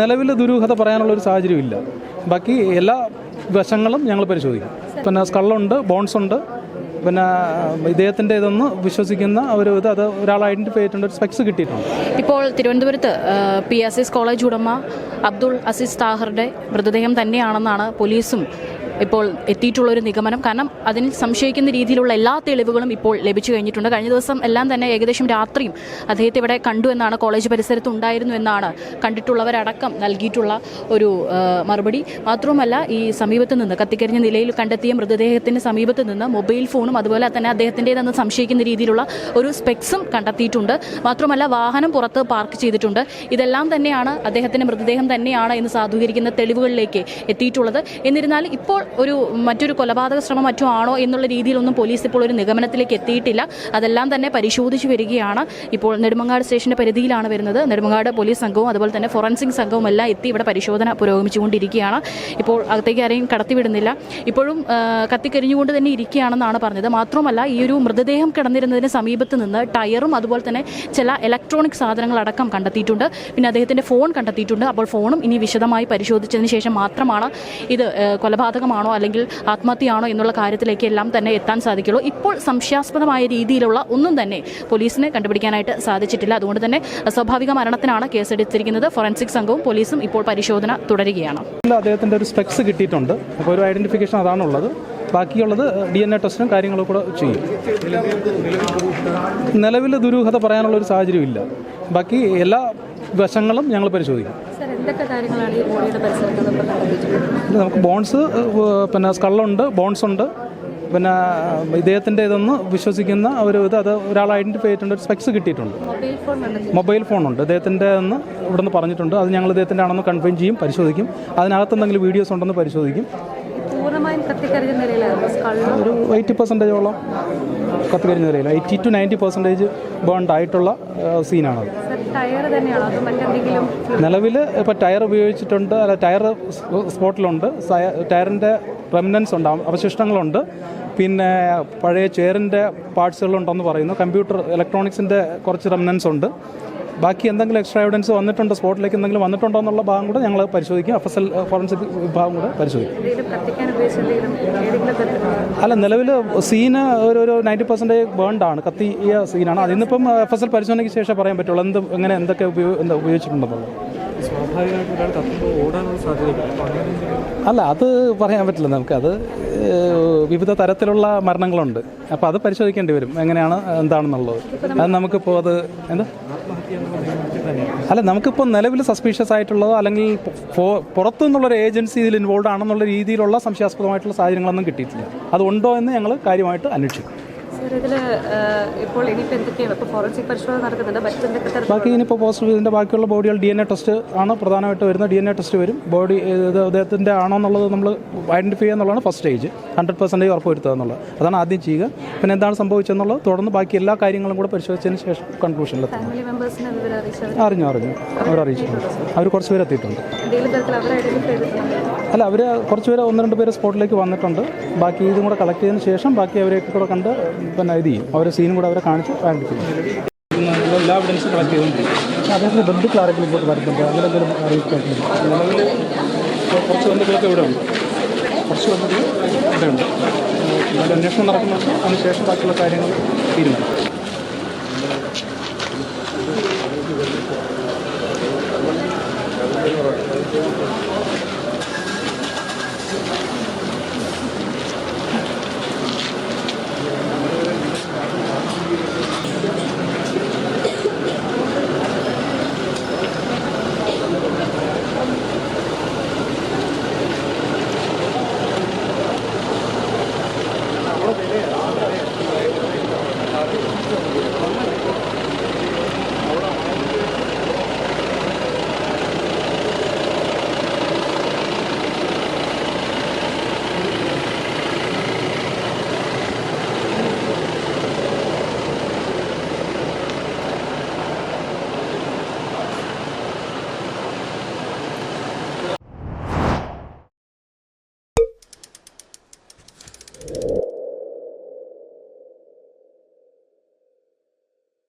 നിലവിൽ ദുരൂഹത പറയാനുള്ള ഒരു സാഹചര്യമില്ല. ബാക്കി എല്ലാ വശങ്ങളും ഞങ്ങൾ പരിശോധിക്കും. പിന്നെ സ്കള്ളുണ്ട് ബോൺസ് ഉണ്ട്. പിന്നെ ഇദ്ദേഹത്തിന്റെ ഇതെന്ന് വിശ്വസിക്കുന്ന ഒരു ഇത് അത് ഒരാൾ ഐഡന്റിഫൈ ചെയ്തിട്ടുണ്ട് ഒരു സ്പെക്സ് കിട്ടിയിട്ടുണ്ട്. ഇപ്പോൾ തിരുവനന്തപുരത്ത് പി എസ് എസ് കോളേജ് ഉടമ അബ്ദുൾ അസീസ് താഹറുടെ മൃതദേഹം തന്നെയാണെന്നാണ് പോലീസും ഇപ്പോൾ എത്തിയിട്ടുള്ള ഒരു നിഗമനം. കാരണം അതിന് സംശയിക്കുന്ന രീതിയിലുള്ള എല്ലാ തെളിവുകളും ഇപ്പോൾ ലഭിച്ചു കഴിഞ്ഞിട്ടുണ്ട്. കഴിഞ്ഞ ദിവസം എല്ലാം തന്നെ ഏകദേശം രാത്രിയും അദ്ദേഹത്തെ ഇവിടെ കണ്ടു എന്നാണ് കോളേജ് പരിസരത്ത് ഉണ്ടായിരുന്നു എന്നാണ് കണ്ടിട്ടുള്ളവരടക്കം നൽകിയിട്ടുള്ള ഒരു മറുപടി. മാത്രവുമല്ല ഈ സമീപത്ത് നിന്ന് കത്തിക്കരിഞ്ഞ നിലയിൽ കണ്ടെത്തിയ മൃതദേഹത്തിന് സമീപത്ത് നിന്ന് മൊബൈൽ ഫോണും അതുപോലെ തന്നെ അദ്ദേഹത്തിന്റെതെന്ന് സംശയിക്കുന്ന രീതിയിലുള്ള ഒരു സ്പെക്സും കണ്ടെത്തിയിട്ടുണ്ട്. മാത്രമല്ല വാഹനം പുറത്ത് പാർക്ക് ചെയ്തിട്ടുണ്ട്. ഇതെല്ലാം തന്നെയാണ് അദ്ദേഹത്തിന്റെ മൃതദേഹം തന്നെയാണ് എന്ന് സാധൂകരിക്കുന്ന തെളിവുകളിലേക്ക് എത്തിയിട്ടുള്ളത്. എന്നിരുന്നാലും ഇപ്പോൾ ഒരു മറ്റൊരു കൊലപാതക ശ്രമം മറ്റോ ആണോ എന്നുള്ള രീതിയിലൊന്നും പോലീസ് ഇപ്പോൾ ഒരു നിഗമനത്തിലേക്ക് എത്തിയിട്ടില്ല. അതെല്ലാം തന്നെ പരിശോധിച്ചു വരികയാണ്. ഇപ്പോൾ നെടുമങ്ങാട് സ്റ്റേഷന്റെ പരിധിയിലാണ് വരുന്നത്. നെടുമങ്ങാട് പോലീസ് സംഘവും അതുപോലെ തന്നെ ഫോറൻസിക് സംഘവും എല്ലാം എത്തി ഇവിടെ പരിശോധന പുരോഗമിച്ചുകൊണ്ടിരിക്കുകയാണ്. ഇപ്പോൾ അകത്തേക്ക് ആരെയും കടത്തിവിടുന്നില്ല. ഇപ്പോഴും കത്തിക്കരിഞ്ഞുകൊണ്ട് തന്നെ ഇരിക്കുകയാണെന്നാണ് പറഞ്ഞത്. മാത്രമല്ല ഈ ഒരു മൃതദേഹം കിടന്നിരുന്നതിന് സമീപത്ത് നിന്ന് ടയറും അതുപോലെ തന്നെ ചില ഇലക്ട്രോണിക് സാധനങ്ങളടക്കം കണ്ടെത്തിയിട്ടുണ്ട്. പിന്നെ അദ്ദേഹത്തിന്റെ ഫോൺ കണ്ടെത്തിയിട്ടുണ്ട്. അപ്പോൾ ഫോണും ഇനി വിശദമായി പരിശോധിച്ചതിന് ശേഷം മാത്രമാണ് ഇത് ആ, കൊലപാതകമാണോ അല്ലെങ്കിൽ ആത്മഹത്യയാണോ എന്നുള്ള കാര്യത്തിലേക്ക് എല്ലാം തന്നെ എത്താൻ സാധിക്കുള്ളൂ. ഇപ്പോൾ സംശയാസ്പദമായ രീതിയിലുള്ള ഒന്നും തന്നെ പോലീസിന് കണ്ടുപിടിക്കാനായിട്ട് സാധിച്ചിട്ടില്ല. അതുകൊണ്ട് തന്നെ സ്വാഭാവിക മരണത്തിനാണ് കേസെടുത്തിരിക്കുന്നത്. ഫോറൻസിക് സംഘവും പോലീസും ഇപ്പോൾ പരിശോധന തുടരുകയാണ്. അദ്ദേഹത്തിന്റെ ഒരു സ്പെക്സ് കിട്ടിയിട്ടുണ്ട്. അപ്പോൾ ഒരു ഐഡന്റിഫിക്കേഷൻ അതാണുള്ളത്. ബാക്കിയുള്ളത് ഡി എൻ എ ടെസ്റ്റും കാര്യങ്ങളും കൂടെ ചെയ്യും. നിലവിൽ ദുരൂഹത പറയാനുള്ള ഒരു സാഹചര്യമില്ല ബാക്കി എല്ലാ വശങ്ങളും ഞങ്ങൾ പരിശോധിക്കും. എന്തൊക്കെ കാര്യങ്ങളാണ് ഈ ബോഡിയുടെ പരിസരത്ത് നമുക്ക് ബോൺസ് പിന്നെ സ്കള്ളുണ്ട് ബോൺസ് ഉണ്ട്. പിന്നെ ഇദ്ദേഹത്തിന്റെ ഇതെന്ന് വിശ്വസിക്കുന്ന ഒരു ഇത് അത് ഒരാൾ ഐഡന്റിഫൈ ചെയ്തിട്ടുണ്ട് ഒരു സ്പെക്സ് കിട്ടിയിട്ടുണ്ട്. മൊബൈൽ ഫോണുണ്ട്. ഇദ്ദേഹത്തിന്റെ എന്ന് ഇവിടുന്ന് പറഞ്ഞിട്ടുണ്ട്. അത് ഞങ്ങൾ ഇദ്ദേഹത്തിന്റെ ആണെന്ന് കൺഫേം ചെയ്യും പരിശോധിക്കും. അതിനകത്ത് എന്തെങ്കിലും വീഡിയോസ് ഉണ്ടെന്ന് പരിശോധിക്കും. ഒരു എയ്റ്റി പെർസെന്റേജോളം കത്തിക്കരിഞ്ഞ നിലയിൽ eighty to ninety percentage burned ആയിട്ടുള്ള സീനാണത്. ടയർ മറ്റെന്തെങ്കിലും നിലവിൽ ഇപ്പോൾ ടയർ ഉപയോഗിച്ചിട്ടുണ്ട്. അല്ല ടയർ സ്പോട്ടിലുണ്ട്. ടയറിന്റെ റെമിനൻസ് ഉണ്ട്. അവശിഷ്ടങ്ങളുണ്ട്. പിന്നെ പഴയ ചെയറിന്റെ പാർട്സുകളുണ്ടെന്ന് പറയുന്നു. കമ്പ്യൂട്ടർ ഇലക്ട്രോണിക്സിന്റെ കുറച്ച് റെമിനൻസ് ഉണ്ട്. ബാക്കി എന്തെങ്കിലും എക്സ്ട്രാ എവിഡൻസ് വന്നിട്ടുണ്ടോ? സ്പോട്ടിലേക്ക് എന്തെങ്കിലും വന്നിട്ടുണ്ടോ എന്നുള്ള ഭാഗം കൂടെ ഞങ്ങൾ പരിശോധിക്കും. എഫ് എസ് എൽ ഫോറൻസിക് വിഭാഗം കൂടെ പരിശോധിക്കും. അല്ല നിലവിൽ സീന് ഒരു ഒരു നയന്റി പെർസെന്റേജ് ബേൺഡ് ആണ്. കത്തിയ സീനാണ് അതിന്നിപ്പം എഫ് എസ് എൽ പരിശോധനയ്ക്ക് ശേഷം പറയാൻ പറ്റുള്ളൂ. എന്ത് എങ്ങനെ എന്തൊക്കെ ഉപയോഗ എന്താ ഉപയോഗിച്ചിട്ടുണ്ടെന്നുള്ളത്. സ്വാഭാവികമായിട്ടും ഒരാൾ ഓടാനുള്ള സാധ്യതയില്ല അല്ല അത് പറയാൻ പറ്റില്ല നമുക്കത് അത് വിവിധ തരത്തിലുള്ള മരണങ്ങളുണ്ട്. അപ്പോൾ അത് പരിശോധിക്കേണ്ടി വരും. എങ്ങനെയാണ് എന്താണെന്നുള്ളത്. അത് നമുക്കിപ്പോൾ അത് എന്താ? അല്ല നമുക്കിപ്പോൾ നിലവിൽ സസ്പീഷ്യസ് ആയിട്ടുള്ളതോ അല്ലെങ്കിൽ പുറത്തു നിന്നുള്ളൊരു ഏജൻസി ഇതിൽ ഇൻവോൾവ് ആണെന്നുള്ള രീതിയിലുള്ള സംശയാസ്പദമായിട്ടുള്ള സാഹചര്യങ്ങളൊന്നും കിട്ടിയിട്ടില്ല. അതുണ്ടോ എന്ന് ഞങ്ങൾ കാര്യമായിട്ട് അന്വേഷിക്കും. ഇതിൽ ഇപ്പോൾ ഇനിയിപ്പോൾ എന്തൊക്കെയാണ്? ഇപ്പോൾ ഫോറൻസിക് പരിശോധന നടക്കുന്നുണ്ട്. മറ്റെന്തൊക്കെ തരത്തിൽ ബാക്കി ഇനിയിപ്പോൾ പോസിറ്റീവ് ഇതിന്റെ ബാക്കിയുള്ള ബോഡികൾ ഡി എൻ എ ടെസ്റ്റ് ആണ് പ്രധാനമായിട്ട് വരുന്നത്. ഡി എൻ എ ടെസ്റ്റ് വരും. ബോഡി ഇത് അദ്ദേഹത്തിന്റെ ആണോ എന്നുള്ളത് നമ്മൾ ഐഡന്റിഫൈ എന്നുള്ളതാണ് ഫസ്റ്റ് സ്റ്റേജ് ഹൺഡ്രഡ് പെർസെന്റേജ് ഉറപ്പ് വരുത്തുക എന്നുള്ളത്. അതാണ് ആദ്യം ചെയ്യുക. പിന്നെ എന്താണ് സംഭവിച്ചതെന്നുള്ളത് തുടർന്ന് ബാക്കി എല്ലാ കാര്യങ്ങളും കൂടെ പരിശോധിച്ചതിന് ശേഷം കൺക്ലൂഷനിലെത്തും അറിഞ്ഞു അറിഞ്ഞു. അവർ അറിയിച്ചിട്ടുണ്ട്. അവർ കുറച്ച് പേര് എത്തിയിട്ടുണ്ട്. അല്ല അവർ കുറച്ച് പേര് ഒന്ന് രണ്ട് പേര് സ്പോട്ടിലേക്ക് വന്നിട്ടുണ്ട്. ബാക്കി ഇതും കൂടെ കളക്ട് ചെയ്തതിന് ശേഷം ബാക്കി അവരെയൊക്കെ കൂടെ കണ്ട് പിന്നെ ഇത് ചെയ്യും? അവരെ സീനും കൂടെ അവരെ കാണിച്ച് ആരംഭിക്കുന്നു എല്ലാ എവിഡൻസും കളക്ട് ചെയ്തുകൊണ്ടിരിക്കും പക്ഷേ അദ്ദേഹത്തിന്റെ ബന്ധുക്കൾ ആരെങ്കിലും ഇങ്ങോട്ട് വരുന്നുണ്ട്? അങ്ങനെ എന്തെങ്കിലും അറിയിക്കാറുണ്ട് നിലവിൽ കുറച്ച് ബന്ധുക്കളൊക്കെ ഇവിടെ ഉണ്ട്. കുറച്ച് ബന്ധുക്കൾ ഇവിടെ ഉണ്ട്. അന്വേഷണം നടക്കുന്നുണ്ട്. അതിനുശേഷം ബാക്കിയുള്ള കാര്യങ്ങൾ തീരുമാനിക്കും.